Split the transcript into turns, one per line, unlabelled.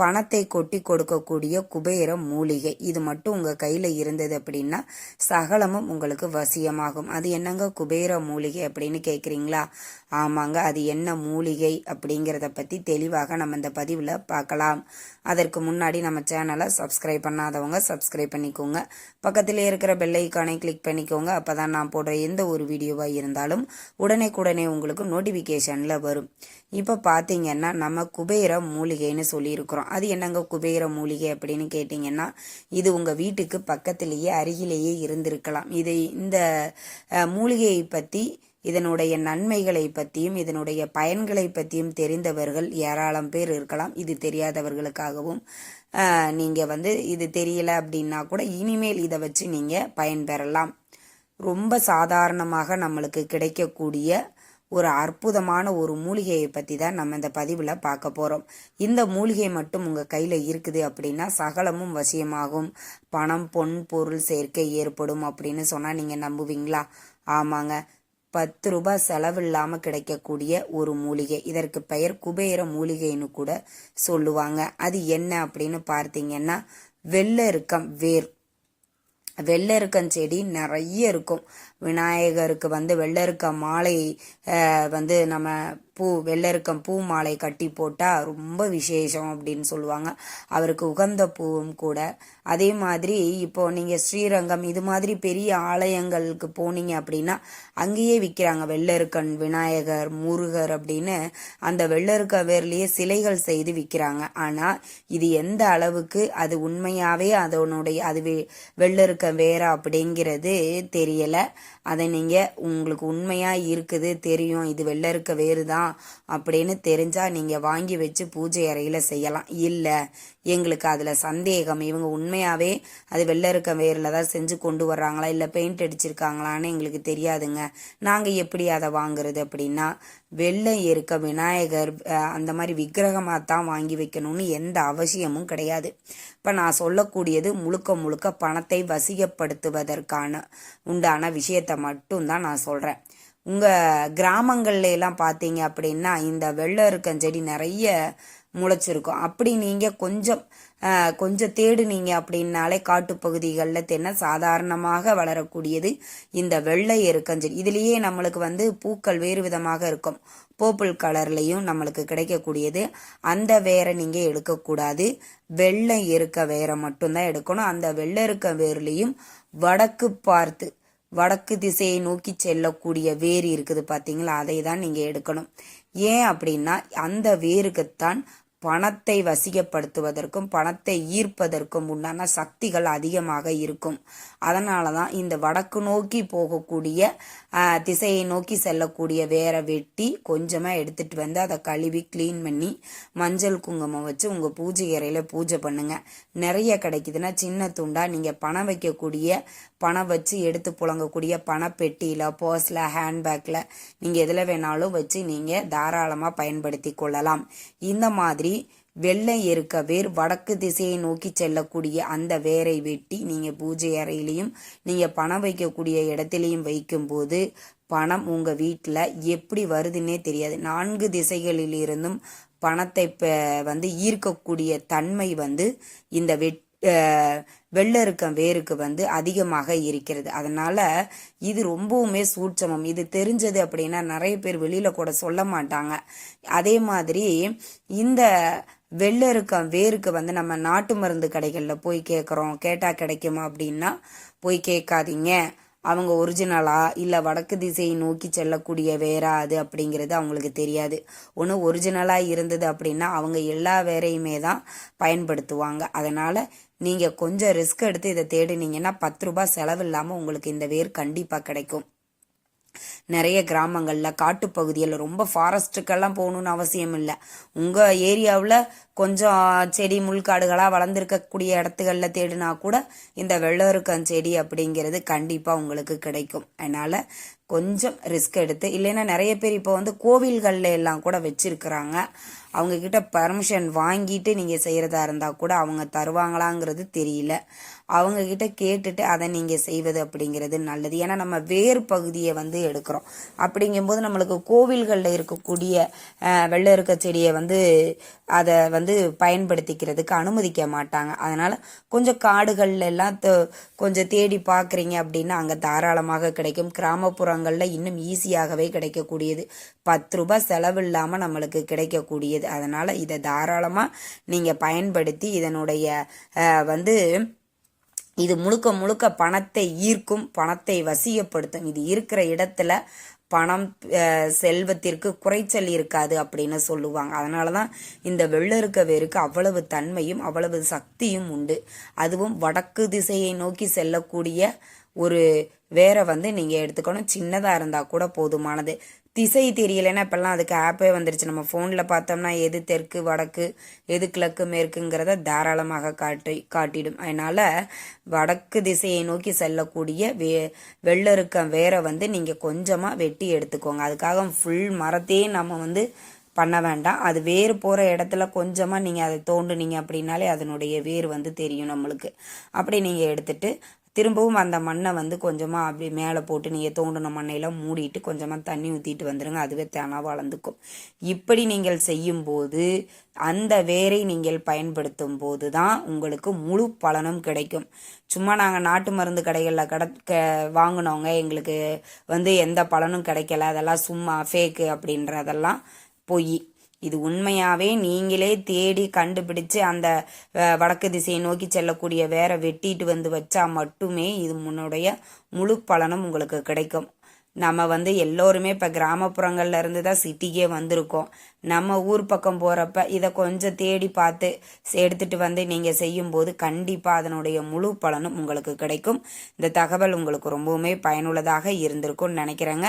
பணத்தை கொட்டி கொடுக்கக்கூடிய குபேர மூலிகை. இது மட்டும் உங்கள் கையில் இருந்தது அப்படின்னா சகலமும் உங்களுக்கு வசியமாகும். அது என்னங்க குபேர மூலிகை அப்படின்னு கேட்குறீங்களா ஆமாங்க அது என்ன மூலிகை அப்படிங்கிறத பற்றி தெளிவாக நம்ம இந்த பதிவில் பார்க்கலாம். அதற்கு முன்னாடி நம்ம சேனலை சப்ஸ்கிரைப் பண்ணாதவங்க சப்ஸ்கிரைப் பண்ணிக்கோங்க. பக்கத்தில் இருக்கிற பெல் ஐக்கானை கிளிக் பண்ணிக்கோங்க. அப்போ தான் நான் போடுற எந்த ஒரு வீடியோவாக இருந்தாலும் உடனே உங்களுக்கு நோட்டிஃபிகேஷனில் வரும். இப்போ பார்த்தீங்கன்னா நம்ம குபேர மூலிகைன்னு சொல்லியிருக்கிறோம். அது என்னங்க குபேர மூலிகை அப்படின்னு கேட்டிங்கன்னா இது உங்கள் வீட்டுக்கு பக்கத்திலேயே அருகிலேயே இருந்திருக்கலாம். இது இந்த மூலிகையை பற்றி இதனுடைய நன்மைகளை பற்றியும் இதனுடைய பயன்களை பற்றியும் தெரிந்தவர்கள் ஏராளம் பேர் இருக்கலாம். இது தெரியாதவர்களுக்காகவும் நீங்கள் வந்து இது தெரியல அப்படின்னா கூட இனிமேல் இதை வச்சு நீங்கள் பயன்பெறலாம். ரொம்ப சாதாரணமாக நம்மளுக்கு கிடைக்கக்கூடிய ஒரு அற்புதமான ஒரு மூலிகையை பற்றி தான் நம்ம இந்த பதிவில் பார்க்க போகிறோம் இந்த மூலிகை மட்டும் உங்கள் கையில் இருக்குது அப்படின்னா சகலமும் வசியமாகும். பணம் பொன் பொருள் சேர்க்கை ஏற்படும் அப்படின்னு சொன்னால் நீங்கள் நம்புவீங்களா? ஆமாங்க. பத்து ரூபாய் செலவில்லாமல் கிடைக்கக்கூடிய ஒரு மூலிகை. இதற்கு பெயர் குபேர மூலிகைன்னு கூட சொல்லுவாங்க. அது என்ன அப்படின்னு பார்த்தீங்கன்னா வெள்ளெருக்கம் வேர். வெள்ளெருக்கம் செடி நிறைய இருக்கும். விநாயகருக்கு வந்து வெள்ளருக்கம் மாலை வந்து நம்ம பூ வெள்ளருக்கம் பூ மாலை கட்டி போட்டால் ரொம்ப விசேஷம் அப்படின்னு சொல்லுவாங்க. அவருக்கு உகந்த பூவும் கூட. அதே மாதிரி இப்போ நீங்கள் ஸ்ரீரங்கம் இது மாதிரி பெரிய ஆலயங்களுக்கு போனீங்க அப்படின்னா அங்கேயே விற்கிறாங்க வெள்ளெருக்கன் விநாயகர் முருகர் அப்படின்னு. அந்த வெள்ளருக்க வேர்லேயே சிலைகள் செய்து விற்கிறாங்க ஆனால் இது எந்த அளவுக்கு அது உண்மையாகவே அதனுடைய அது வெள்ளருக்க வெள்ளெருக்க வேற அப்படிங்கிறது தெரியலை. அதை நீங்கள் உங்களுக்கு உண்மையாக இருக்குது தெரியும் இது வெள்ளெருக்க வேறு தான் அப்படின்னு தெரிஞ்சால் நீங்கள் வாங்கி வச்சு பூஜை அறையில் செய்யலாம். இல்லை எங்களுக்கு அதில் சந்தேகம். இவங்க உண்மையாகவே அது வெள்ளெருக்க வேரில் தான் செஞ்சு கொண்டு வர்றாங்களா இல்லை பெயிண்ட் அடிச்சிருக்காங்களான்னு எங்களுக்கு தெரியாதுங்க. நாங்கள் எப்படி அதை வாங்குறது அப்படின்னா வெள்ளை இருக்க விநாயகர் அந்த மாதிரி விக்கிரகமாக தான் வாங்கி வைக்கணும்னு எந்த அவசியமும் கிடையாது. இப்போ நான் சொல்லக்கூடியது முழுக்க முழுக்க பணத்தை வசியப்படுத்துவதற்கான உண்டான விஷயத்தை மட்டும்தான் நான் சொல்கிறேன் உங்கள் கிராமங்கள்ல எல்லாம் பார்த்தீங்க அப்படின்னா இந்த வெள்ளை இருக்கம் செடி நிறைய முளைச்சிருக்கும். அப்படி நீங்கள் கொஞ்சம் கொஞ்சம் தேடுனீங்க அப்படின்னாலே காட்டுப்பகுதிகளில் தென்ன சாதாரணமாக வளரக்கூடியது. இந்த வெள்ளை எருக்கஞ்செடி. இதுலேயே நம்மளுக்கு வந்து பூக்கள் வேறு விதமாக இருக்கும். பர்பிள் கலர்லையும் நம்மளுக்கு கிடைக்கக்கூடியது. அந்த வேரை நீங்கள் எடுக்கக்கூடாது. வெள்ளை எருக்க வேரை மட்டும்தான் எடுக்கணும். அந்த வெள்ளை இருக்க வேர்லேயும் வடக்கு பார்த்து வடக்கு திசையை நோக்கி செல்லக்கூடிய வேர் இருக்குது பார்த்தீங்களா அதை தான் நீங்கள் எடுக்கணும். ஏன் அப்படின்னா அந்த வேருக்குத்தான் பணத்தை வசியப்படுத்துவதற்கும் பணத்தை ஈர்ப்பதற்கும் உண்டான சக்திகள் அதிகமாக இருக்கும். அதனால தான் இந்த வடக்கு நோக்கி போகக்கூடிய திசையை நோக்கி செல்லக்கூடிய வேற வெட்டி கொஞ்சமாக எடுத்துட்டு வந்து அதை கழுவி க்ளீன் பண்ணி மஞ்சள் குங்குமம் வச்சு உங்கள் பூஜை அறையில் பூஜை பண்ணுங்கள் நிறைய கிடைக்குதுன்னா சின்ன துண்டாக நீங்கள் பணம் வைக்கக்கூடிய பணம் வச்சு எடுத்து புழங்கக்கூடிய பணப்பெட்டியில் பர்ஸில் ஹேண்ட்பேக்கில் நீங்கள் எதில் வேணாலும் வச்சு நீங்கள் தாராளமாக பயன்படுத்தி கொள்ளலாம். இந்த மாதிரி வெள்ளை இருக்க வேர் வடக்கு திசையை நோக்கி செல்லக்கூடிய அந்த வேரை வெட்டி நீங்கள் பூஜை அறையிலையும் நீங்கள் பணம் வைக்கக்கூடிய இடத்துலையும் வைக்கும்போது பணம் உங்கள் வீட்டில் எப்படி வருதுன்னே தெரியாது. நான்கு திசைகளிலிருந்தும் பணத்தை வந்து ஈர்க்கக்கூடிய தன்மை வந்து இந்த வெட் வெள்ளெருக்கம் வேருக்கு வந்து அதிகமாக இருக்கிறது. அதனால இது ரொம்பவுமே சூட்சமம். இது தெரிஞ்சது அப்படின்னா நிறைய பேர் வெளியில கூட சொல்ல மாட்டாங்க. அதே மாதிரி இந்த வெள்ளெருக்கம் வேருக்கு வந்து நம்ம நாட்டு மருந்து கடைகளில் போய் கேட்குறோம் கேட்டால் கிடைக்குமா அப்படின்னா போய் கேட்காதீங்க. அவங்க ஒரிஜினலா இல்லை வடக்கு திசையை நோக்கி செல்லக்கூடிய வேரா அது அப்படிங்கிறது அவங்களுக்கு தெரியாது. ஒன்று ஒரிஜினலாக இருந்தது அப்படின்னா அவங்க எல்லா வேரையுமே தான் பயன்படுத்துவாங்க. அதனால் நீங்கள் கொஞ்சம் ரிஸ்க் எடுத்து இதை தேடினீங்கன்னா பத்து ரூபாய் செலவு இல்லாமல் உங்களுக்கு இந்த வேர் கண்டிப்பாக கிடைக்கும். நிறைய கிராமங்களில் காட்டுப்பகுதியில் ரொம்ப ஃபாரஸ்ட்டுக்கெல்லாம் போகணுன்னு அவசியம் இல்லை. உங்கள் ஏரியாவில் கொஞ்சம் செடி முள்காடுகளாக வளர்ந்துருக்கக்கூடிய இடத்துகளில் தேடினா கூட இந்த வெள்ளருக்கம் செடி அப்படிங்கிறது கண்டிப்பாக உங்களுக்கு கிடைக்கும். அதனால் கொஞ்சம் ரிஸ்க் எடுத்து இல்லைன்னா நிறைய பேர் இப்போ வந்து கோவில்களில் எல்லாம் கூட வச்சிருக்கிறாங்க. அவங்க கிட்ட பர்மிஷன் வாங்கிட்டு நீங்கள் செய்கிறதா இருந்தால் கூட அவங்க தருவாங்களாங்கிறது தெரியல. அவங்க கிட்ட கேட்டுட்டு அதை நீங்கள் செய்வது அப்படிங்கிறது நல்லது. ஏன்னா நம்ம வேர் பகுதியை வந்து எடுக்கிறோம். அப்படிங்கும்போது நம்மளுக்கு கோவில்களில் இருக்கக்கூடிய அஹ், வெள்ளை இருக்க செடியை வந்து அதை வந்து பயன்படுத்திக்கிறதுக்கு அனுமதிக்க மாட்டாங்க. அதனால் கொஞ்சம் காடுகள்ல எல்லாம் கொஞ்சம் தேடி பார்க்குறீங்க அப்படின்னா அங்கே தாராளமாக கிடைக்கும். கிராமப்புறங்கள் கிராமப்புறங்களில் இன்னும் ஈஸியாகவே கிடைக்கக்கூடியது. பத்து ரூபாய் செலவு இல்லாமல் நம்மளுக்கு கிடைக்கக்கூடியது. அதனால் இதை தாராளமாக நீங்கள் பயன்படுத்தி இதனுடைய வந்து இது முழுக்க முழுக்க பணத்தை ஈர்க்கும் பணத்தை வசியப்படுத்தும். இது இருக்கிற இடத்துல பணம் செல்வத்திற்கு குறைச்சல் இருக்காது அப்படின்னு சொல்லுவாங்க. அதனால தான் இந்த வெள்ளருக்க வேருக்கு அவ்வளவு தன்மையும் அவ்வளவு சக்தியும் உண்டு. அதுவும் வடக்கு திசையை நோக்கி செல்லக்கூடிய ஒரு வேற வந்து நீங்கள் எடுத்துக்கணும். சின்னதாக இருந்தால் கூட போதுமானது. திசை தெரியலைன்னா இப்போல்லாம் அதுக்கு ஆப்பே வந்துருச்சு. நம்ம ஃபோனில் பார்த்தோம்னா எது தெற்கு வடக்கு எது கிழக்கு மேற்குங்கிறத தாராளமாக காட்டி காட்டிடும். அதனால் வடக்கு திசையை நோக்கி செல்லக்கூடிய வே வெள்ளருக்கம் வேரை வந்து நீங்கள் கொஞ்சமாக வெட்டி எடுத்துக்கோங்க. அதுக்காக ஃபுல் மரத்தையே நம்ம வந்து பண்ண வேண்டாம். அது வேர் போகிற இடத்துல கொஞ்சமாக நீங்கள் அதை தோண்டுனீங்க அப்படின்னாலே அதனுடைய வேர் வந்து தெரியும் நம்மளுக்கு. அப்படி நீங்கள் எடுத்துட்டு திரும்பவும் அந்த மண்ணை வந்து கொஞ்சமாக அப்படி மேலே போட்டு நீங்கள் தோண்டின மண்ணையெல்லாம் மூடிட்டு கொஞ்சமாக தண்ணி ஊற்றிட்டு வந்துடுங்க அதுவே தானாக வளர்ந்துக்கும். இப்படி நீங்கள் செய்யும்போது அந்த வேரை நீங்கள் பயன்படுத்தும் போது தான் உங்களுக்கு முழு பலனும் கிடைக்கும். சும்மா நாங்கள் நாட்டு மருந்து கடைகளில் கட க வாங்கினவங்க எங்களுக்கு வந்து எந்த பலனும் கிடைக்கல. அதெல்லாம் சும்மா ஃபேக்கு அப்படின்றதெல்லாம் பொய். இது உண்மையாவே நீங்களே தேடி கண்டுபிடிச்சு அந்த வடக்கு திசையை நோக்கி செல்லக்கூடிய வேற வெட்டிட்டு வந்து வச்சா மட்டுமே இது முன்னுடைய முழு பலனும் உங்களுக்கு கிடைக்கும். நம்ம வந்து எல்லோருமே இப்போ கிராமப்புறங்கள்ல இருந்து தான் சிட்டிக்கே வந்திருக்கோம். நம்ம ஊர் பக்கம் போகிறப்ப இதை கொஞ்சம் தேடி பார்த்து எடுத்துகிட்டு எடுத்துட்டு வந்து நீங்கள் செய்யும்போது கண்டிப்பாக அதனுடைய முழு பலனும் உங்களுக்கு கிடைக்கும். இந்த தகவல் உங்களுக்கு ரொம்பவுமே பயனுள்ளதாக இருந்திருக்கும்னு நினைக்கிறேங்க.